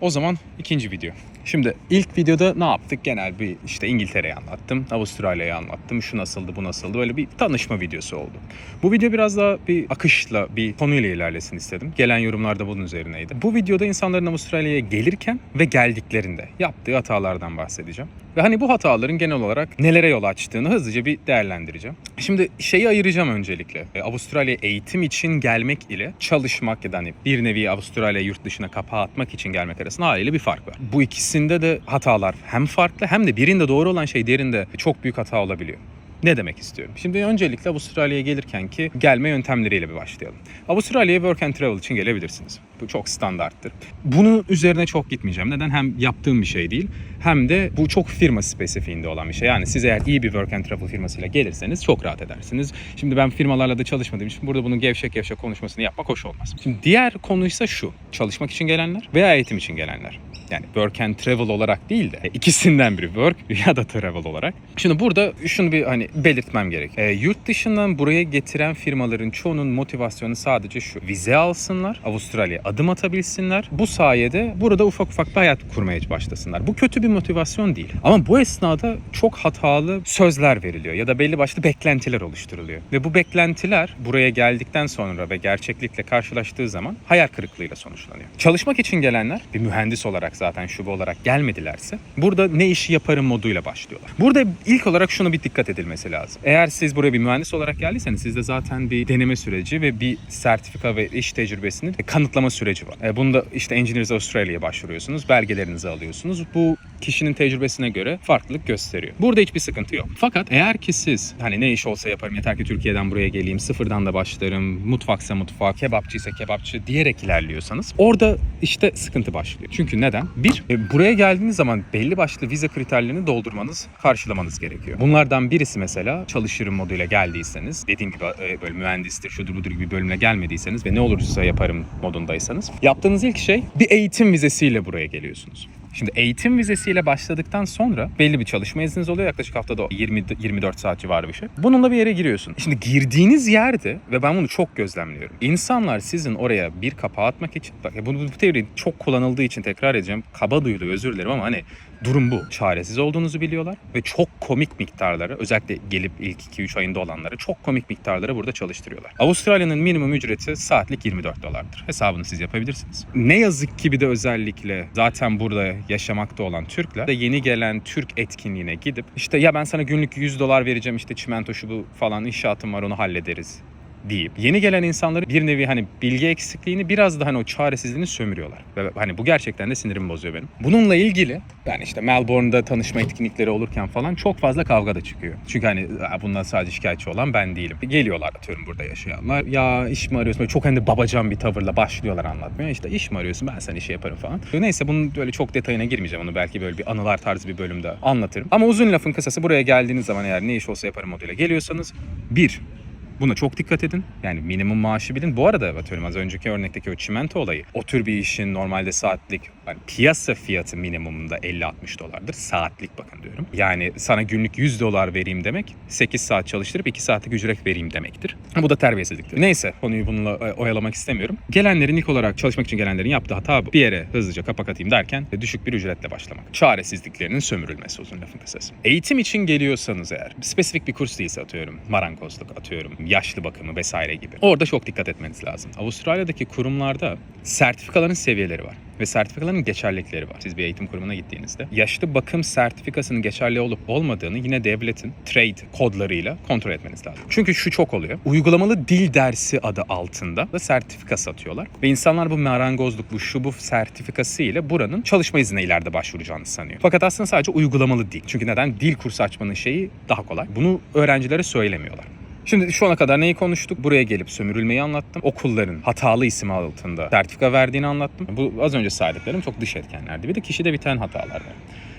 O zaman ikinci video. Şimdi ilk videoda ne yaptık? Genel bir işte İngiltere'yi anlattım, Avustralya'yı anlattım, şu nasıldı, bu nasıldı. Böyle bir tanışma videosu oldu. Bu video biraz daha bir akışla, bir konuyla ilerlesin istedim. Gelen yorumlar da bunun üzerineydi. Bu videoda insanların Avustralya'ya gelirken ve geldiklerinde yaptığı hatalardan bahsedeceğim. Ve hani bu hataların genel olarak nelere yol açtığını hızlıca bir değerlendireceğim. Şimdi şeyi ayıracağım öncelikle. E, Avustralya eğitim için gelmek ile çalışmak ya da hani bir nevi Avustralya yurt dışına kapağı atmak için gelmek arasında haliyle bir fark var. Bu ikisinde de hatalar hem farklı hem de birinde doğru olan şey diğerinde çok büyük hata olabiliyor. Ne demek istiyorum? Şimdi öncelikle Avustralya'ya gelirken ki gelme yöntemleriyle bir başlayalım. Avustralya'ya work and travel için gelebilirsiniz. Bu çok standarttır. Bunun üzerine çok gitmeyeceğim. Neden? Hem yaptığım bir şey değil hem de bu çok firma spesifiğinde olan bir şey. Yani siz eğer iyi bir work and travel firmasıyla gelirseniz çok rahat edersiniz. Şimdi ben firmalarla da çalışmadığım için burada bunun gevşek gevşek konuşmasını yapmak hoş olmaz. Şimdi diğer konuysa şu. Çalışmak için gelenler veya eğitim için gelenler. Yani work and travel olarak değil de ikisinden biri work ya da travel olarak. Şimdi burada şunu bir hani belirtmem gerek. E, yurt dışından buraya getiren firmaların çoğunun motivasyonu sadece şu. Vize alsınlar, Avustralya'ya adım atabilsinler. Bu sayede burada ufak ufak bir hayat kurmaya başlasınlar. Bu kötü bir motivasyon değil. Ama bu esnada çok hatalı sözler veriliyor ya da belli başlı beklentiler oluşturuluyor. Ve bu beklentiler buraya geldikten sonra ve gerçeklikle karşılaştığı zaman hayal kırıklığıyla sonuçlanıyor. Çalışmak için gelenler bir mühendis olarak zaten şube olarak gelmedilerse burada ne işi yaparım moduyla başlıyorlar. Burada ilk olarak şuna bir dikkat edilmesi lazım. Eğer siz buraya bir mühendis olarak geldiyseniz sizde zaten bir deneme süreci ve bir sertifika ve iş tecrübesinin kanıtlama süreci var. E, Bunda işte Engineers Australia'ya başvuruyorsunuz, belgelerinizi alıyorsunuz. Bu kişinin tecrübesine göre farklılık gösteriyor. Burada hiçbir sıkıntı yok. Fakat eğer ki siz hani ne iş olsa yaparım yeter ki Türkiye'den buraya geleyim, sıfırdan da başlarım, mutfaksa mutfak, kebapçıysa kebapçı diyerek ilerliyorsanız orada işte sıkıntı başlıyor. Çünkü neden? Bir, e, buraya geldiğiniz zaman belli başlı vize kriterlerini doldurmanız, karşılamanız gerekiyor. Bunlardan birisi mesela çalışırım moduyla geldiyseniz, dediğim gibi e, böyle mühendistir, şudur budur gibi bölümle gelmediyseniz ve ne olursa yaparım modundaysanız yaptığınız ilk şey bir eğitim vizesiyle buraya geliyorsunuz. Şimdi eğitim vizesiyle başladıktan sonra belli bir çalışma izniniz oluyor. Yaklaşık haftada 20 24 saat civarı bir şey. Bununla bir yere giriyorsun. Şimdi girdiğiniz yerde ve ben bunu çok gözlemliyorum. İnsanlar sizin oraya bir kapağı atmak için bak bu, bu teori çok kullanıldığı için tekrar edeceğim. Kaba duyuluyor özür dilerim ama hani durum bu. Çaresiz olduğunuzu biliyorlar ve çok komik miktarları özellikle gelip ilk 2-3 ayında olanları çok komik miktarları burada çalıştırıyorlar. Avustralya'nın minimum ücreti saatlik 24 dolardır. Hesabını siz yapabilirsiniz. Ne yazık ki bir de özellikle zaten burada yaşamakta olan Türkler de yeni gelen Türk etkinliğine gidip işte ya ben sana günlük 100 dolar vereceğim işte çimento şu bu falan inşaatım var onu hallederiz deyip yeni gelen insanları bir nevi hani bilgi eksikliğini biraz da hani o çaresizliğini sömürüyorlar. Ve hani bu gerçekten de sinirimi bozuyor benim. Bununla ilgili yani işte Melbourne'da tanışma etkinlikleri olurken falan çok fazla kavga da çıkıyor. Çünkü hani "Aa, bundan sadece şikayetçi olan ben değilim. Geliyorlar atıyorum burada yaşayanlar. Ya iş mi arıyorsun? Böyle çok hani babacan bir tavırla başlıyorlar anlatmaya. İşte iş mi arıyorsun? Ben sana işi yaparım falan. Neyse bunun böyle çok detayına girmeyeceğim. Onu belki böyle bir anılar tarzı bir bölümde anlatırım. Ama uzun lafın kısası buraya geldiğiniz zaman eğer ne iş olsa yaparım moduyla geliyorsanız bir Buna çok dikkat edin. Yani minimum maaşı bilin. Bu arada atıyorum az önceki örnekteki o çimento olayı. O tür bir işin normalde saatlik yani piyasa fiyatı minimumunda 50-60 dolardır. Saatlik bakın diyorum. Yani sana günlük 100 dolar vereyim demek 8 saat çalıştırıp 2 saatlik ücret vereyim demektir. Bu da terbiyesizliktir. Neyse konuyu bununla e, oyalamak istemiyorum. Gelenlerin ilk olarak çalışmak için gelenlerin yaptığı hata bu. Bir yere hızlıca kapak atayım derken düşük bir ücretle başlamak. Çaresizliklerinin sömürülmesi uzun lafın kısası. Eğitim için geliyorsanız eğer spesifik bir kurs değilse atıyorum marangozluk atıyorum yaşlı bakımı vesaire gibi. Orada çok dikkat etmeniz lazım. Avustralya'daki kurumlarda sertifikaların seviyeleri var ve sertifikaların geçerlilikleri var. Siz bir eğitim kurumuna gittiğinizde yaşlı bakım sertifikasının geçerli olup olmadığını yine devletin trade kodlarıyla kontrol etmeniz lazım. Çünkü şu çok oluyor. Uygulamalı dil dersi adı altında da sertifika satıyorlar ve insanlar bu marangozluk, bu şu bu sertifikası ile buranın çalışma iznine ileride başvuracağını sanıyor. Fakat aslında sadece uygulamalı dil. Çünkü neden? Dil kursu açmanın şeyi daha kolay. Bunu öğrencilere söylemiyorlar. Şimdi şu ana kadar neyi konuştuk? Buraya gelip sömürülmeyi anlattım. Okulların hatalı isim altında sertifika verdiğini anlattım. Bu az önce saydıklarım çok dış etkenlerdi. Bir de kişide biten hatalar var.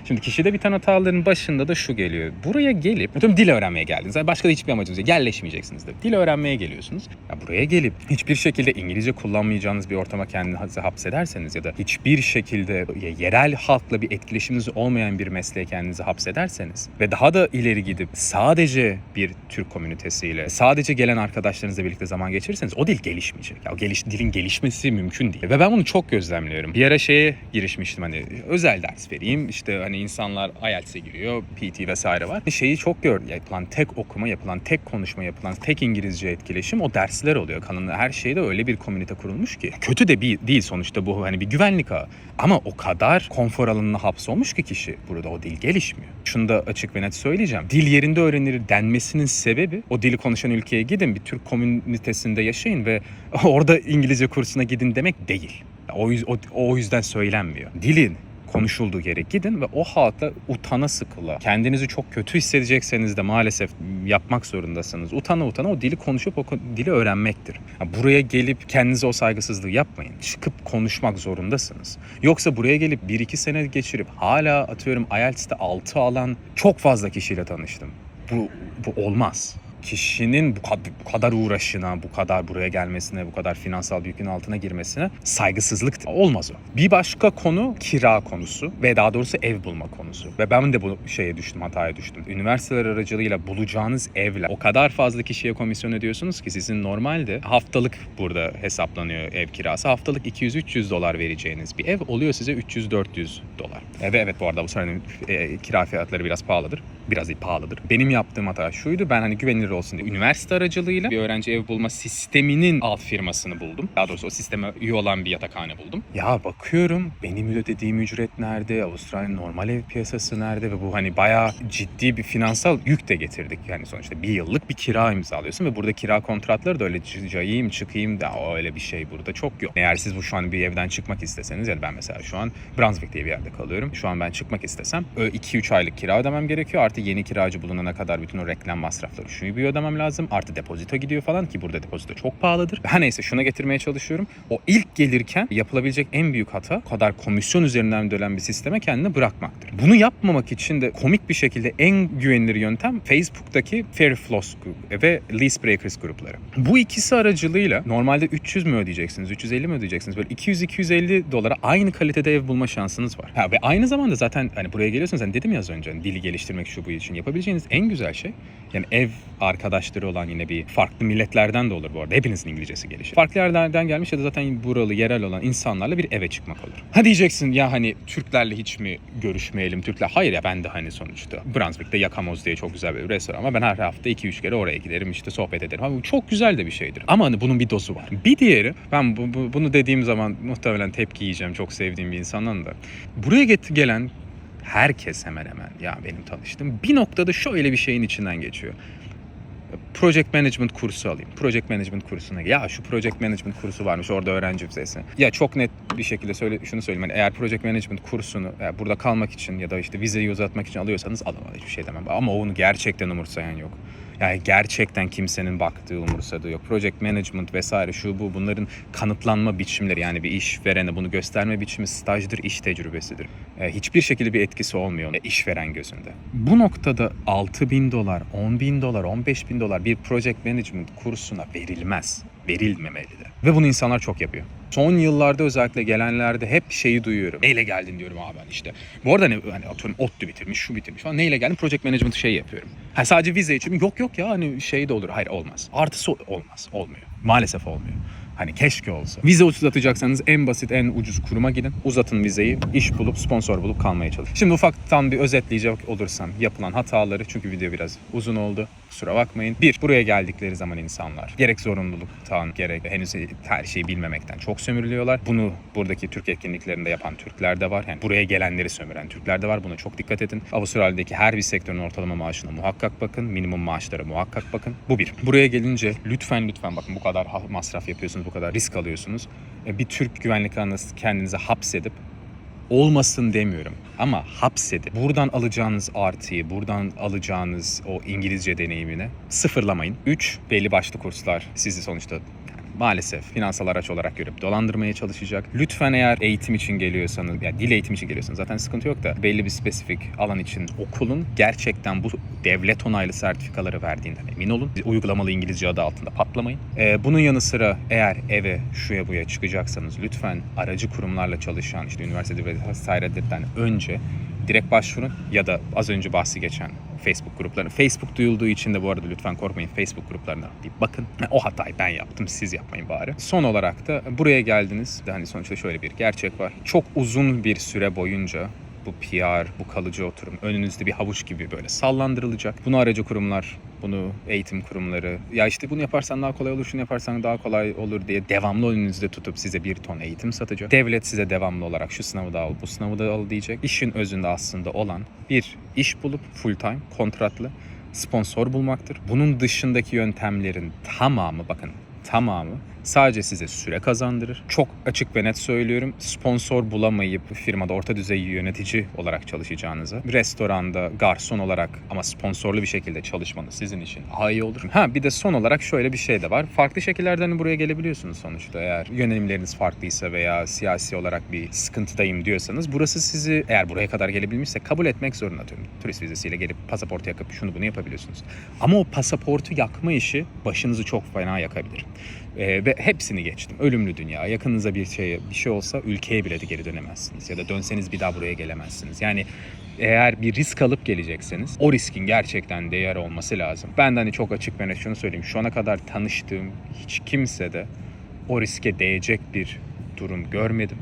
Şimdi kişide biten hataların başında da şu geliyor. Buraya gelip, atıyorum dil öğrenmeye geldiniz. Başka da hiçbir amacınız yok. Yerleşmeyeceksiniz de. Dil öğrenmeye geliyorsunuz. Ya buraya gelip hiçbir şekilde İngilizce kullanmayacağınız bir ortama kendinizi hapsederseniz ya da hiçbir şekilde yerel halkla bir etkileşiminiz olmayan bir mesleğe kendinizi hapsederseniz ve daha da ileri gidip sadece bir Türk komünitesiyle, sadece gelen arkadaşlarınızla birlikte zaman geçirirseniz o dil gelişmeyecek. Ya geliş, dilin gelişmesi mümkün değil. Ve ben bunu çok gözlemliyorum. Bir ara şeye girişmiştim hani özel ders vereyim. İşte hani insanlar IELTS'e giriyor, PT vesaire var. Şeyi çok gördüm. Yapılan tek okuma, yapılan tek konuşma, yapılan tek İngilizce etkileşim o dersler oluyor. Kanalında her şeyde öyle bir komünite kurulmuş ki. Kötü de bir değil sonuçta bu hani bir güvenlik ağı. Ama o kadar konfor alanına hapsolmuş ki kişi burada o dil gelişmiyor. Şunu da açık ve net söyleyeceğim. Dil yerinde öğrenilir denmesinin sebebi o dili konuşan ülkeye gidin bir Türk komünitesinde yaşayın ve orada İngilizce kursuna gidin demek değil. O, o, o yüzden söylenmiyor. Dilin konuşulduğu yere gidin ve o halkla utana sıkıla. Kendinizi çok kötü hissedecekseniz de maalesef yapmak zorundasınız. Utana utana o dili konuşup o dili öğrenmektir. Ya buraya gelip kendinize o saygısızlığı yapmayın. Çıkıp konuşmak zorundasınız. Yoksa buraya gelip 1-2 sene geçirip hala atıyorum IELTS'te 6 alan çok fazla kişiyle tanıştım. Bu, bu olmaz kişinin bu kadar, bu kadar uğraşına, bu kadar buraya gelmesine, bu kadar finansal yükün altına girmesine saygısızlık olmaz o. Bir başka konu kira konusu ve daha doğrusu ev bulma konusu. Ve ben de bu şeye düştüm, hataya düştüm. Üniversiteler aracılığıyla bulacağınız evler o kadar fazla kişiye komisyon ödüyorsunuz ki sizin normalde haftalık burada hesaplanıyor ev kirası. Haftalık 200-300 dolar vereceğiniz bir ev oluyor size 300-400 dolar. Ve evet bu arada bu senenin e, kira fiyatları biraz pahalıdır. Biraz pahalıdır. Benim yaptığım hata şuydu. Ben hani güvenilir olsun diye üniversite aracılığıyla bir öğrenci ev bulma sisteminin alt firmasını buldum. Daha doğrusu o sisteme üye olan bir yatakhane buldum. Ya bakıyorum benim ödediğim ücret nerede? Avustralya'nın normal ev piyasası nerede? Ve bu hani bayağı ciddi bir finansal yük de getirdik. Yani sonuçta bir yıllık bir kira imzalıyorsun ve burada kira kontratları da öyle cayayım çıkayım da öyle bir şey burada çok yok. Eğer siz bu şu an bir evden çıkmak isteseniz yani ben mesela şu an Brunswick diye bir yerde kalıyorum. Şu an ben çıkmak istesem 2-3 aylık kira ödemem gerekiyor. Artı yeni kiracı bulunana kadar bütün o reklam masrafları şunu bir ödemem lazım. Artı depozito gidiyor falan ki burada depozito çok pahalıdır. Her neyse şuna getirmeye çalışıyorum. O ilk gelirken yapılabilecek en büyük hata o kadar komisyon üzerinden dönen bir sisteme kendini bırakmaktır. Bunu yapmamak için de komik bir şekilde en güvenilir yöntem Facebook'taki Fair Floss ve Lease Breakers grupları. Bu ikisi aracılığıyla normalde 300 mü ödeyeceksiniz, 350 mi ödeyeceksiniz? Böyle 200-250 dolara aynı kalitede ev bulma şansınız var. Ha, ve aynı zamanda zaten hani buraya geliyorsunuz hani dedim ya az önce hani dili geliştirmek şu bu için yapabileceğiniz en güzel şey yani ev arkadaşları olan yine bir farklı milletlerden de olur bu arada. Hepinizin İngilizcesi gelişir. Farklı yerlerden gelmiş ya da zaten buralı yerel olan insanlarla bir eve çıkmak olur. Ha diyeceksin ya hani Türklerle hiç mi görüşmeyelim Türkler? Hayır ya ben de hani sonuçta Brunswick'te Yakamoz diye çok güzel bir restoran ama ben her hafta 2-3 kere oraya giderim işte sohbet ederim. Ama bu çok güzel de bir şeydir. Ama hani bunun bir dozu var. Bir diğeri ben bu, bu- bunu dediğim zaman muhtemelen tepki yiyeceğim çok sevdiğim bir insandan da. Buraya get- gelen herkes hemen hemen ya benim tanıştığım bir noktada şöyle bir şeyin içinden geçiyor. Project Management kursu alayım. Project Management kursuna ya şu Project Management kursu varmış orada öğrenci vizesi. Ya çok net bir şekilde söyle şunu söyleyeyim. Yani eğer Project Management kursunu yani burada kalmak için ya da işte vizeyi uzatmak için alıyorsanız alın hiçbir şey demem. Ama onu gerçekten umursayan yok. Yani gerçekten kimsenin baktığı, umursadığı yok. Project Management vesaire şu bu bunların kanıtlanma biçimleri yani bir iş verene bunu gösterme biçimi stajdır, iş tecrübesidir. E, hiçbir şekilde bir etkisi olmuyor e, işveren gözünde. Bu noktada 6 bin dolar, 10 bin dolar, 15 bin dolar bir Project Management kursuna verilmez. Verilmemeli de. Ve bunu insanlar çok yapıyor. Son yıllarda özellikle gelenlerde hep şeyi duyuyorum. Neyle geldin diyorum abi ben işte. Bu arada hani, hani atıyorum ODTÜ bitirmiş, şu bitirmiş falan. Neyle geldin? Project Management şey yapıyorum. Ha, sadece vize için mi? Yok yok ya hani şey de olur. Hayır olmaz. Artısı olmaz. Olmuyor. Maalesef olmuyor. Hani keşke olsa. Vize uzatacaksanız en basit, en ucuz kuruma gidin. Uzatın vizeyi, iş bulup, sponsor bulup kalmaya çalışın. Şimdi ufaktan bir özetleyecek olursam yapılan hataları çünkü video biraz uzun oldu. Kusura bakmayın. Bir, buraya geldikleri zaman insanlar gerek zorunluluktan gerek henüz her şeyi bilmemekten çok sömürülüyorlar. Bunu buradaki Türk etkinliklerinde yapan Türkler de var. Yani buraya gelenleri sömüren Türkler de var. Buna çok dikkat edin. Avustralya'daki her bir sektörün ortalama maaşına muhakkak bakın. Minimum maaşlara muhakkak bakın. Bu bir. Buraya gelince lütfen lütfen bakın bu kadar masraf yapıyorsunuz, bu kadar risk alıyorsunuz. E, Bir Türk güvenlik anası kendinizi hapsedip olmasın demiyorum ama hapsedip buradan alacağınız artıyı, buradan alacağınız o İngilizce deneyimini sıfırlamayın. 3. Belli başlı kurslar sizi sonuçta maalesef finansal araç olarak görüp dolandırmaya çalışacak. Lütfen eğer eğitim için geliyorsanız, yani dil eğitimi için geliyorsanız zaten sıkıntı yok da belli bir spesifik alan için okulun gerçekten bu devlet onaylı sertifikaları verdiğinden emin olun. Uygulamalı İngilizce adı altında patlamayın. Ee, bunun yanı sıra eğer eve şuya buya çıkacaksanız lütfen aracı kurumlarla çalışan işte üniversitede ve vesairelerden önce direkt başvurun ya da az önce bahsi geçen Facebook grupları. Facebook duyulduğu için de bu arada lütfen korkmayın Facebook gruplarına bir bakın. O hatayı ben yaptım siz yapmayın bari. Son olarak da buraya geldiniz. Hani sonuçta şöyle bir gerçek var. Çok uzun bir süre boyunca bu PR, bu kalıcı oturum önünüzde bir havuç gibi böyle sallandırılacak. Bunu aracı kurumlar, bunu eğitim kurumları, ya işte bunu yaparsan daha kolay olur, şunu yaparsan daha kolay olur diye devamlı önünüzde tutup size bir ton eğitim satacak. Devlet size devamlı olarak şu sınavı da al, bu sınavı da al diyecek. İşin özünde aslında olan bir iş bulup full time, kontratlı sponsor bulmaktır. Bunun dışındaki yöntemlerin tamamı bakın tamamı sadece size süre kazandırır. Çok açık ve net söylüyorum. Sponsor bulamayıp firmada orta düzey yönetici olarak çalışacağınıza, restoranda garson olarak ama sponsorlu bir şekilde çalışmanız sizin için daha iyi olur. Ha bir de son olarak şöyle bir şey de var. Farklı şekillerden buraya gelebiliyorsunuz sonuçta. Eğer yönelimleriniz farklıysa veya siyasi olarak bir sıkıntıdayım diyorsanız burası sizi eğer buraya kadar gelebilmişse kabul etmek zorunda diyorum. Turist vizesiyle gelip pasaport yakıp şunu bunu yapabiliyorsunuz. Ama o pasaportu yakma işi başınızı çok fena yakabilir. Ee, ve hepsini geçtim. Ölümlü dünya. Yakınıza bir şey bir şey olsa ülkeye bile de geri dönemezsiniz. Ya da dönseniz bir daha buraya gelemezsiniz. Yani eğer bir risk alıp gelecekseniz o riskin gerçekten değer olması lazım. Ben de hani çok açık ve şunu söyleyeyim. Şu ana kadar tanıştığım hiç kimse de o riske değecek bir durum görmedim.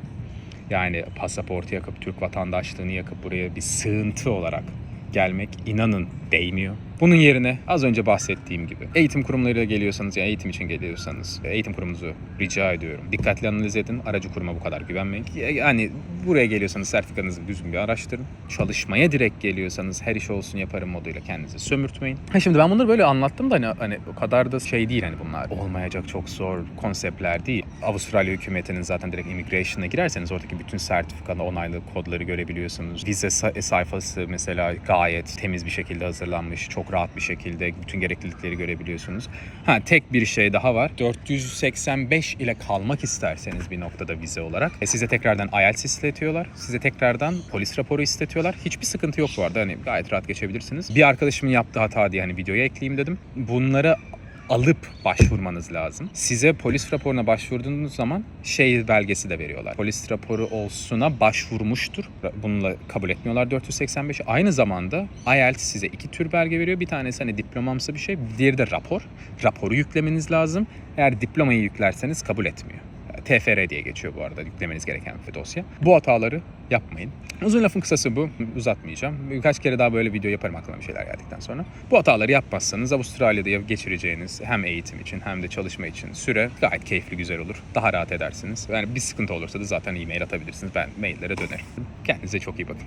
Yani pasaportu yakıp Türk vatandaşlığını yakıp buraya bir sığıntı olarak gelmek inanın değmiyor. Bunun yerine az önce bahsettiğim gibi eğitim kurumlarıyla geliyorsanız ya eğitim için geliyorsanız eğitim kurumunuzu rica ediyorum. Dikkatli analiz edin. Aracı kuruma bu kadar güvenmeyin. Yani buraya geliyorsanız sertifikanızı düzgün bir araştırın. Çalışmaya direkt geliyorsanız her iş olsun yaparım moduyla kendinizi sömürtmeyin. Ha şimdi ben bunları böyle anlattım da hani, hani o kadar da şey değil hani bunlar olmayacak çok zor konseptler değil. Avustralya hükümetinin zaten direkt immigration'a girerseniz oradaki bütün sertifikalı onaylı kodları görebiliyorsunuz. Vize sa- sayfası mesela gayet temiz bir şekilde hazırlanmış. Çok rahat bir şekilde bütün gereklilikleri görebiliyorsunuz. Ha tek bir şey daha var. 485 ile kalmak isterseniz bir noktada vize olarak e, size tekrardan IELTS istetiyorlar. Size tekrardan polis raporu istetiyorlar. Hiçbir sıkıntı yok bu arada. Hani gayet rahat geçebilirsiniz. Bir arkadaşımın yaptığı hata diye hani videoya ekleyeyim dedim. Bunları alıp başvurmanız lazım. Size polis raporuna başvurduğunuz zaman şey belgesi de veriyorlar. Polis raporu olsuna başvurmuştur. Bununla kabul etmiyorlar 485. Aynı zamanda IELTS size iki tür belge veriyor. Bir tanesi hani diplomamsı bir şey. Diğeri de rapor. Raporu yüklemeniz lazım. Eğer diplomayı yüklerseniz kabul etmiyor. TFR diye geçiyor bu arada yüklemeniz gereken bir dosya. Bu hataları yapmayın. Uzun lafın kısası bu. Uzatmayacağım. Birkaç kere daha böyle video yaparım aklıma bir şeyler geldikten sonra. Bu hataları yapmazsanız Avustralya'da geçireceğiniz hem eğitim için hem de çalışma için süre gayet keyifli güzel olur. Daha rahat edersiniz. Yani bir sıkıntı olursa da zaten e-mail atabilirsiniz. Ben maillere dönerim. Kendinize çok iyi bakın.